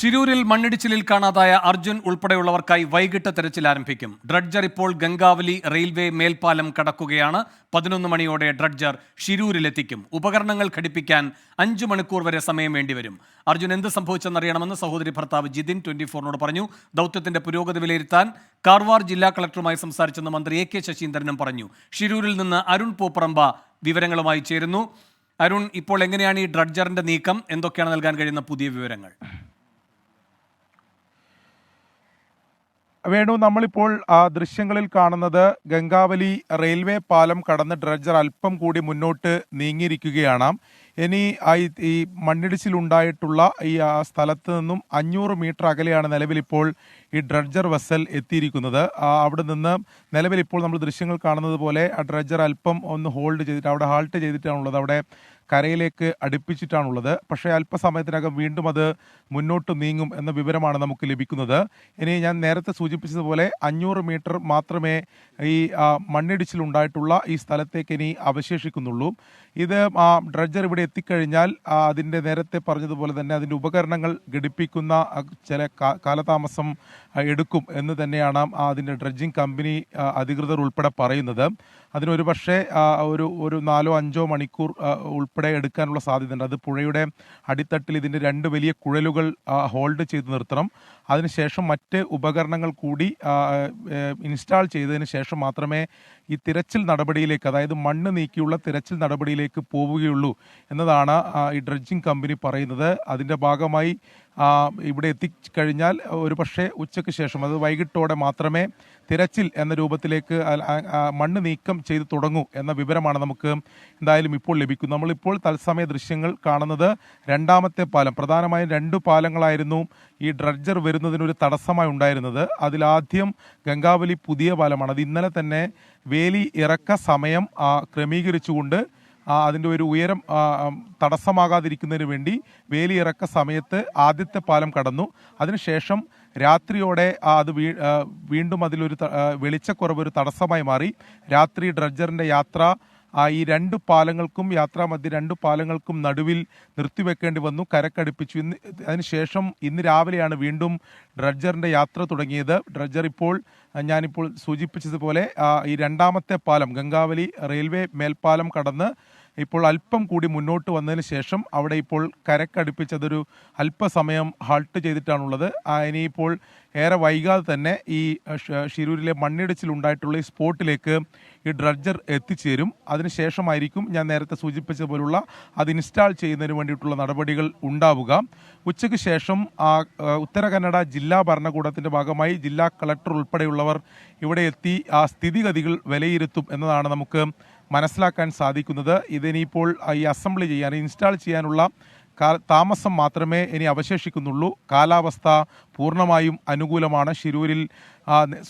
ശിരൂരിൽ മണ്ണിടിച്ചിലിൽ കാണാതായ അർജുൻ ഉൾപ്പെടെയുള്ളവർക്കായി വൈകിട്ട് തെരച്ചിൽ ആരംഭിക്കും. ഡ്രഡ്ജർ ഇപ്പോൾ ഗംഗാവലി റെയിൽവേ മേൽപ്പാലം കടക്കുകയാണ്. പതിനൊന്ന് മണിയോടെ ഡ്രഡ്ജർ ഷിരൂരിലെത്തിക്കും ഉപകരണങ്ങൾ ഘടിപ്പിക്കാൻ അഞ്ചു മണിക്കൂർ വരെ സമയം വേണ്ടിവരും. അർജുൻ എന്ത് സംഭവിച്ചെന്നറിയണമെന്ന് സഹോദരി ഭർത്താവ് ജിതിൻ ട്വന്റി ഫോറിനോട് പറഞ്ഞു. ദൗത്യത്തിന്റെ പുരോഗതി വിലയിരുത്താൻ കാർവാർ ജില്ലാ കളക്ടറുമായി സംസാരിച്ചെന്ന് മന്ത്രി എ കെ ശശീന്ദ്രനും പറഞ്ഞു. ഷിരൂരിൽ നിന്ന് അരുൺ പൂപ്പറമ്പ വിവരങ്ങളുമായി ചേരുന്നു. അരുൺ ഇപ്പോൾ എങ്ങനെയാണ് ഈ ഡ്രഡ്ജറിന്റെ നീക്കം? എന്തൊക്കെയാണ് നൽകാൻ കഴിയുന്ന പുതിയ വിവരങ്ങൾ? വേണു നമ്മളിപ്പോൾ ദൃശ്യങ്ങളിൽ കാണുന്നത് ഗംഗാവലി റെയിൽവേ പാലം കടന്ന് ഡ്രഡ്ജർ അല്പം കൂടി മുന്നോട്ട് നീങ്ങിയിരിക്കുകയാണ്. ഇനി ഈ- മണ്ണിടിച്ചിലുണ്ടായിട്ടുള്ള ഈ ആ സ്ഥലത്ത് നിന്നും അഞ്ഞൂറ് മീറ്റർ അകലെയാണ് നിലവിലിപ്പോൾ ഈ ഡ്രഡ്ജർ വെസൽ എത്തിയിരിക്കുന്നത്. അവിടെ നിന്ന് നിലവിലിപ്പോൾ നമ്മൾ ദൃശ്യങ്ങൾ കാണുന്നത് പോലെ ആ ഡ്രഡ്ജർ അല്പം ഒന്ന് ഹോൾഡ് ചെയ്തിട്ട് അവിടെ ഹാൾട്ട് ചെയ്തിട്ടാണുള്ളത്. അവിടെ കരയിലേക്ക് അടുപ്പിച്ചിട്ടാണുള്ളത്. പക്ഷേ അല്പസമയത്തിനകം വീണ്ടും അത് മുന്നോട്ട് നീങ്ങും എന്ന വിവരമാണ് നമുക്ക് ലഭിക്കുന്നത്. ഇനി ഞാൻ നേരത്തെ സൂചിപ്പിച്ചതുപോലെ അഞ്ഞൂറ് മീറ്റർ മാത്രമേ ഈ മണ്ണിടിച്ചിലുണ്ടായിട്ടുള്ള ഈ സ്ഥലത്തേക്ക് ഇനി അവശേഷിക്കുന്നുള്ളൂ. ഇത് ഡ്രഡ്ജർ ഇവിടെ എത്തിക്കഴിഞ്ഞാൽ അതിന്റെ നേരത്തെ പറഞ്ഞതുപോലെ തന്നെ അതിന്റെ ഉപകരണങ്ങൾ ഘടിപ്പിക്കുന്ന ചില കാലതാമസം എടുക്കും എന്ന് തന്നെയാണ് അതിന്റെ ഡ്രഡ്ജിങ് കമ്പനി അധികൃതർ ഉൾപ്പെടെ പറയുന്നത്. അതിനൊരു പക്ഷേ ഒരു ഒരു നാലോ അഞ്ചോ മണിക്കൂർ ആ, ഉൾപ്പെടെ എടുക്കാനുള്ള സാധ്യതയുണ്ട്. അത് പുഴയുടെ അടിത്തട്ടിൽ ഇതിന്റെ രണ്ട് വലിയ കുഴലുകൾ ഹോൾഡ് ചെയ്ത് നിർത്തണം. അതിനുശേഷം മറ്റ് ഉപകരണങ്ങൾ കൂടി ഇൻസ്റ്റാൾ ചെയ്തതിന് ശേഷം മാത്രമേ ഈ തിരച്ചിൽ നടപടിയിലേക്ക് അതായത് മണ്ണ് നീക്കിയുള്ള തിരച്ചിൽ നടപടിയിലേക്ക് പോവുകയുള്ളൂ എന്നതാണ് ഈ ഡ്രഡ്ജിങ് കമ്പനി പറയുന്നത്. അതിന്റെ ഭാഗമായി ഇവിടെ എത്തിക്കഴിഞ്ഞാൽ ഒരു പക്ഷേ ഉച്ചയ്ക്ക് ശേഷം അത് വൈകിട്ടോടെ മാത്രമേ തിരച്ചിൽ എന്ന രൂപത്തിലേക്ക് മണ്ണ് നീക്കം ചെയ്ത് തുടങ്ങൂ എന്ന വിവരമാണ് നമുക്ക് എന്തായാലും ഇപ്പോൾ ലഭിക്കുന്നത്. നമ്മളിപ്പോൾ തത്സമയ ദൃശ്യങ്ങൾ കാണുന്നത് രണ്ടാമത്തെ പാലം. പ്രധാനമായും രണ്ട് പാലങ്ങളായിരുന്നു ഈ ഡ്രഡ്ജർ വരുന്നതിനൊരു തടസ്സമായി ഉണ്ടായിരുന്നത്. അതിലാദ്യം ഗംഗാവലി പുതിയ പാലമാണ്. അത് ഇന്നലെ തന്നെ വേലി ഇറക്ക സമയം ക്രമീകരിച്ചുകൊണ്ട് അതിന്റെ ഒരു ഉയരം തടസ്സമാകാതിരിക്കുന്നതിന് വേണ്ടി വേലിയിറക്ക സമയത്ത് ആദ്യത്തെ പാലം കടന്നു. അതിനുശേഷം രാത്രിയോടെ അത് വീ വീണ്ടും അതിലൊരു വെളിച്ചക്കുറവ് ഒരു തടസ്സമായി മാറി. രാത്രി ഡ്രഡ്ജറിന്റെ യാത്ര ഈ രണ്ട് പാലങ്ങൾക്കും യാത്രാമധ്യ രണ്ട് പാലങ്ങൾക്കും നടുവിൽ നിർത്തിവെക്കേണ്ടി വന്നു കരക്കടുപ്പിച്ചു. ഇന്ന് അതിനുശേഷം ഇന്ന് രാവിലെയാണ് വീണ്ടും ഡ്രഡ്ജറിന്റെ യാത്ര തുടങ്ങിയത്. ഡ്രഡ്ജർ ഇപ്പോൾ ആ, ഞാനിപ്പോൾ സൂചിപ്പിച്ചതുപോലെ ഈ രണ്ടാമത്തെ പാലം ഗംഗാവലി റെയിൽവേ മേൽപ്പാലം കടന്ന് ഇപ്പോൾ അല്പം കൂടി മുന്നോട്ട് വന്നതിന് ശേഷം അവിടെ ഇപ്പോൾ കരക്കടുപ്പിച്ചതൊരു അല്പസമയം ഹാൾട്ട് ചെയ്തിട്ടാണുള്ളത്. ഇനിയിപ്പോൾ ഏറെ വൈകാതെ തന്നെ ഈ ഷിരൂരിലെ മണ്ണിടിച്ചിലുണ്ടായിട്ടുള്ള ഈ സ്പോട്ടിലേക്ക് ഈ ഡ്രഡ്ജർ എത്തിച്ചേരും. അതിനുശേഷമായിരിക്കും ഞാൻ നേരത്തെ സൂചിപ്പിച്ചതുപോലുള്ള അത് ഇൻസ്റ്റാൾ ചെയ്യുന്നതിന് വേണ്ടിയിട്ടുള്ള നടപടികൾ ഉണ്ടാവുക. ഉച്ചയ്ക്ക് ശേഷം ഉത്തര കന്നഡ ജില്ലാ ഭരണകൂടത്തിന്റെ ഭാഗമായി ജില്ലാ കളക്ടർ ഉൾപ്പെടെയുള്ളവർ ഇവിടെ എത്തി ആ സ്ഥിതിഗതികൾ വിലയിരുത്തും എന്നതാണ് നമുക്ക് മനസ്സിലാക്കാൻ സാധിക്കുന്നത്. ഇതിനിപ്പോൾ ഈ അസംബ്ലി ചെയ്യാൻ ഇൻസ്റ്റാൾ ചെയ്യാനുള്ള താമസം മാത്രമേ ഇനി അവശേഷിക്കുന്നുള്ളൂ. കാലാവസ്ഥ പൂർണമായും അനുകൂലമാണ്. ശിരൂരിൽ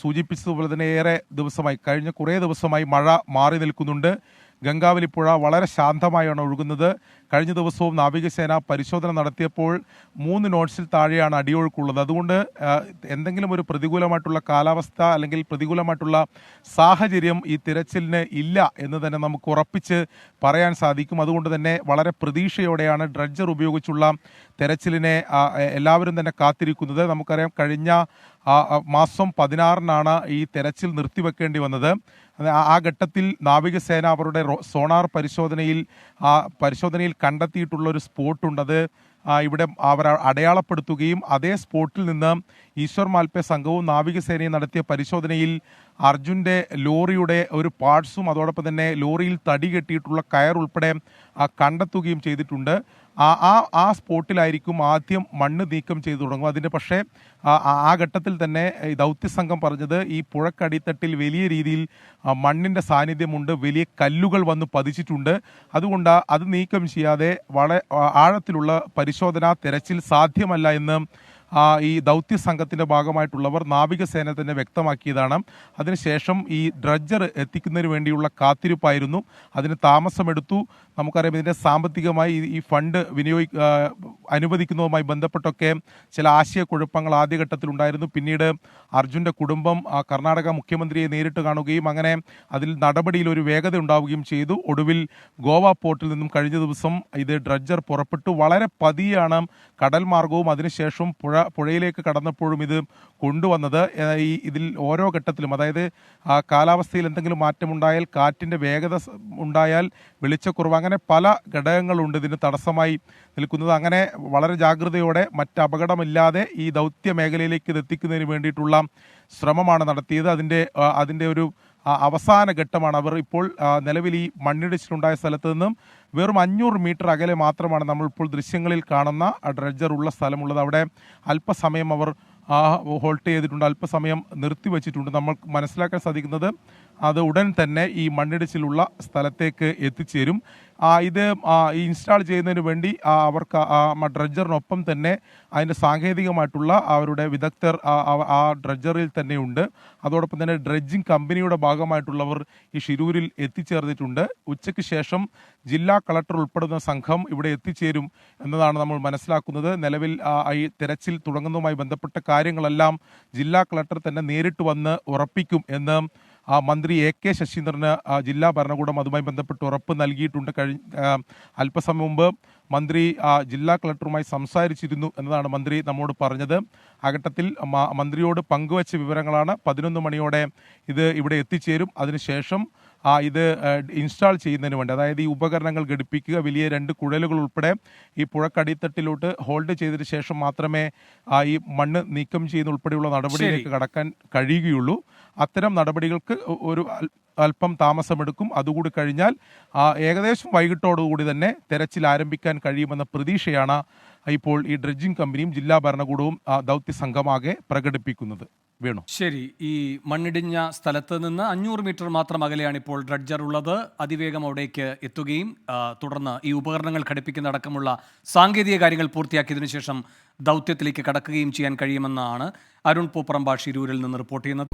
സൂചിപ്പിച്ചതുപോലെ തന്നെ ഏറെ ദിവസമായി കഴിഞ്ഞ കുറേ ദിവസമായി മഴ മാറി നിൽക്കുന്നുണ്ട്. ഗംഗാവലി പുഴ വളരെ ശാന്തമായാണ് ഒഴുകുന്നത്. കഴിഞ്ഞ ദിവസവും നാവികസേന പരിശോധന നടത്തിയപ്പോൾ മൂന്ന് നോട്ട്സിൽ താഴെയാണ് അടിയൊഴുക്കുള്ളത്. അതുകൊണ്ട് എന്തെങ്കിലും ഒരു പ്രതികൂലമായിട്ടുള്ള കാലാവസ്ഥ അല്ലെങ്കിൽ പ്രതികൂലമായിട്ടുള്ള സാഹചര്യം ഈ തിരച്ചിലിന് ഇല്ല എന്ന് തന്നെ നമുക്ക് ഉറപ്പിച്ച് പറയാൻ സാധിക്കും. അതുകൊണ്ട് തന്നെ വളരെ പ്രതീക്ഷയോടെയാണ് ഡ്രഡ്ജർ ഉപയോഗിച്ചുള്ള തെരച്ചിലിനെ എല്ലാവരും തന്നെ കാത്തിരിക്കുന്നത്. നമുക്കറിയാം കഴിഞ്ഞ മാസം പതിനാറിനാണ് ഈ തെരച്ചിൽ നിർത്തിവെക്കേണ്ടി വന്നത്. ആ- ഘട്ടത്തിൽ നാവികസേന അവരുടെ സോണാർ പരിശോധനയിൽ ആ പരിശോധനയിൽ കണ്ടെത്തിയിട്ടുള്ള ഒരു സ്പോട്ട് അത് ഇവിടെ അവർ അടയാളപ്പെടുത്തുകയും അതേ സ്പോട്ടിൽ നിന്ന് ഈശ്വർ മാൽപ്പെ സംഘവും നാവികസേനയും നടത്തിയ പരിശോധനയിൽ അർജുന്റെ ലോറിയുടെ ഒരു പാർട്സും അതോടൊപ്പം തന്നെ ലോറിയിൽ തടി കെട്ടിയിട്ടുള്ള കയർ ഉൾപ്പെടെ കണ്ടെത്തുകയും ചെയ്തിട്ടുണ്ട്. ആ ആ ആ സ്പോട്ടിലായിരിക്കും ആദ്യം മണ്ണ് നീക്കം ചെയ്തു തുടങ്ങും. അതിന്റെ പക്ഷേ ആ ഘട്ടത്തിൽ തന്നെ ഈ ദൗത്യസംഘം പറഞ്ഞത് ഈ പുഴക്കടിത്തട്ടിൽ വലിയ രീതിയിൽ മണ്ണിന്റെ സാന്നിധ്യമുണ്ട് വലിയ കല്ലുകൾ വന്ന് പതിച്ചിട്ടുണ്ട്. അതുകൊണ്ട് അത് നീക്കം ചെയ്യാതെ വളരെ ആഴത്തിലുള്ള പരിശോധന തിരച്ചിൽ സാധ്യമല്ല എന്ന് ഈ ദൗത്യ സംഘത്തിന്റെ ഭാഗമായിട്ടുള്ളവർ നാവികസേന തന്നെ വ്യക്തമാക്കിയതാണ്. അതിനുശേഷം ഈ ഡ്രഡ്ജർ എത്തിക്കുന്നതിന് വേണ്ടിയുള്ള കാത്തിരിപ്പായിരുന്നു. അതിന് താമസമെടുത്തു. നമുക്കറിയാം ഇതിന്റെ സാമ്പത്തികമായി ഈ- ഫണ്ട് വിനിയോഗി ആ, അനുവദിക്കുന്നതുമായി ബന്ധപ്പെട്ടൊക്കെ ചില ആശയക്കുഴപ്പങ്ങൾ ആദ്യഘട്ടത്തിലുണ്ടായിരുന്നു. പിന്നീട് അർജുന്റെ കുടുംബം ആ, കർണാടക മുഖ്യമന്ത്രിയെ നേരിട്ട് കാണുകയും അങ്ങനെ അതിൽ നടപടിയിൽ ഒരു വേഗത ഉണ്ടാവുകയും ചെയ്തു. ഒടുവിൽ ഗോവ പോർട്ടിൽ നിന്നും കഴിഞ്ഞ ദിവസം ഇത് ഡ്രഡ്ജർ പുറപ്പെട്ടു. വളരെ പതിയാണ് കടൽ മാർഗവും അതിനുശേഷം പുഴ പുഴയിലേക്ക് കടന്നപ്പോഴും ഇത് കൊണ്ടുവന്നത് ഈ ഇതിൽ ഓരോ ഘട്ടത്തിലും അതായത് ആ കാലാവസ്ഥയിൽ എന്തെങ്കിലും മാറ്റമുണ്ടായാൽ കാറ്റിന്റെ വേഗത ഉണ്ടായാൽ വെളിച്ചക്കുറവ് അങ്ങനെ പല ഘടകങ്ങളുണ്ട് ഇതിന് തടസ്സമായി നിൽക്കുന്നത്. അങ്ങനെ വളരെ ജാഗ്രതയോടെ മറ്റ് അപകടമില്ലാതെ ഈ ദൗത്യ മേഖലയിലേക്ക് ഇത് എത്തിക്കുന്നതിന് വേണ്ടിയിട്ടുള്ള ശ്രമമാണ് നടത്തിയത്. അതിന്റെ അതിന്റെ ഒരു അവസാന ഘട്ടമാണ് അവർ ഇപ്പോൾ നിലവിൽ ഈ മണ്ണിടിച്ചിലുണ്ടായ സ്ഥലത്ത് നിന്നും വെറും അഞ്ഞൂറ് മീറ്റർ അകലെ മാത്രമാണ് നമ്മൾ ഇപ്പോൾ ദൃശ്യങ്ങളിൽ കാണുന്ന ഡ്രഡ്ജർ ഉള്ള സ്ഥലമുള്ളത്. അവിടെ അല്പസമയം അവർ ഹോൾട്ട് ചെയ്തിട്ടുണ്ട് അല്പസമയം നിർത്തിവെച്ചിട്ടുണ്ട് നമ്മൾ മനസ്സിലാക്കാൻ സാധിക്കുന്നത് അത് ഉടൻ തന്നെ ഈ മണ്ണിടിച്ചിലുള്ള സ്ഥലത്തേക്ക് എത്തിച്ചേരും. ഇത് ഇൻസ്റ്റാൾ ചെയ്യുന്നതിന് വേണ്ടി അവർക്ക് ഡ്രഡ്ജറിനൊപ്പം തന്നെ അതിന്റെ സാങ്കേതികമായിട്ടുള്ള അവരുടെ വിദഗ്ധർ ആ- ഡ്രഡ്ജറിൽ തന്നെയുണ്ട്. അതോടൊപ്പം തന്നെ ഡ്രഡ്ജിംഗ് കമ്പനിയുടെ ഭാഗമായിട്ടുള്ളവർ ഈ ഷിരൂരിൽ എത്തിച്ചേർന്നിട്ടുണ്ട്. ഉച്ചയ്ക്ക് ശേഷം ജില്ലാ കളക്ടർ ഉൾപ്പെടുന്ന സംഘം ഇവിടെ എത്തിച്ചേരും എന്നതാണ് നമ്മൾ മനസ്സിലാക്കുന്നത്. നിലവിൽ ഈ തെരച്ചിൽ തുടങ്ങുന്നതുമായി ബന്ധപ്പെട്ട കാര്യങ്ങളെല്ലാം ജില്ലാ കളക്ടർ തന്നെ നേരിട്ട് വന്ന് ഉറപ്പിക്കും എന്ന് മന്ത്രി എ കെ ശശീന്ദ്രന് ജില്ലാ ഭരണകൂടം അതുമായി ബന്ധപ്പെട്ട് ഉറപ്പ് നൽകിയിട്ടുണ്ട്. കഴിഞ്ഞ അല്പസമയം മുമ്പ് മന്ത്രി ആ, ജില്ലാ കളക്ടറുമായി സംസാരിച്ചിരുന്നു എന്നതാണ് മന്ത്രി നമ്മോട് പറഞ്ഞത്. ആ മന്ത്രിയോട് പങ്കുവച്ച വിവരങ്ങളാണ്. പതിനൊന്ന് മണിയോടെ ഇത് ഇവിടെ എത്തിച്ചേരും. അതിനുശേഷം ആ, ഇത് ഇൻസ്റ്റാൾ ചെയ്യുന്നതിന് വേണ്ടി. അതായത് ഈ ഉപകരണങ്ങൾ ഘടിപ്പിക്കുക വലിയ രണ്ട് കുഴലുകൾ ഉൾപ്പെടെ ഈ പുഴക്കടിത്തട്ടിലോട്ട് ഹോൾഡ് ചെയ്തതിന് ശേഷം മാത്രമേ ആ, ഈ മണ്ണ് നീക്കം ചെയ്യുന്ന ഉൾപ്പെടെയുള്ള നടപടിയിലേക്ക് കടക്കാൻ കഴിയുകയുള്ളൂ. അത്തരം നടപടികൾക്ക് ഒരു അല്പം താമസമെടുക്കും. അതുകൂടി കഴിഞ്ഞാൽ ആ, ഏകദേശം വൈകിട്ടോടുകൂടി തന്നെ തെരച്ചിൽ ആരംഭിക്കാൻ കഴിയുമെന്ന പ്രതീക്ഷയാണ് ഇപ്പോൾ ഈ ഡ്രഡ്ജിംഗ് കമ്പനിയും ജില്ലാ ഭരണകൂടവും ദൗത്യ സംഘമാകെ പ്രകടിപ്പിക്കുന്നത്. വേണു. ശരി ഈ മണ്ണിടിഞ്ഞ സ്ഥലത്ത് നിന്ന് അഞ്ഞൂറ് മീറ്റർ മാത്രം അകലെയാണ് ഇപ്പോൾ ഡ്രഡ്ജർ ഉള്ളത്. അതിവേഗം അവിടേക്ക് എത്തുകയും തുടർന്ന് ഈ ഉപകരണങ്ങൾ ഘടിപ്പിക്കുന്ന അടക്കമുള്ള സാങ്കേതിക കാര്യങ്ങൾ പൂർത്തിയാക്കിയതിനു ശേഷം ദൗത്യത്തിലേക്ക് കടക്കുകയും ചെയ്യാൻ കഴിയുമെന്നാണ് അരുൺ പൂപ്പറമ്പ ഷിരൂരിൽ നിന്ന് റിപ്പോർട്ട് ചെയ്യുന്നത്.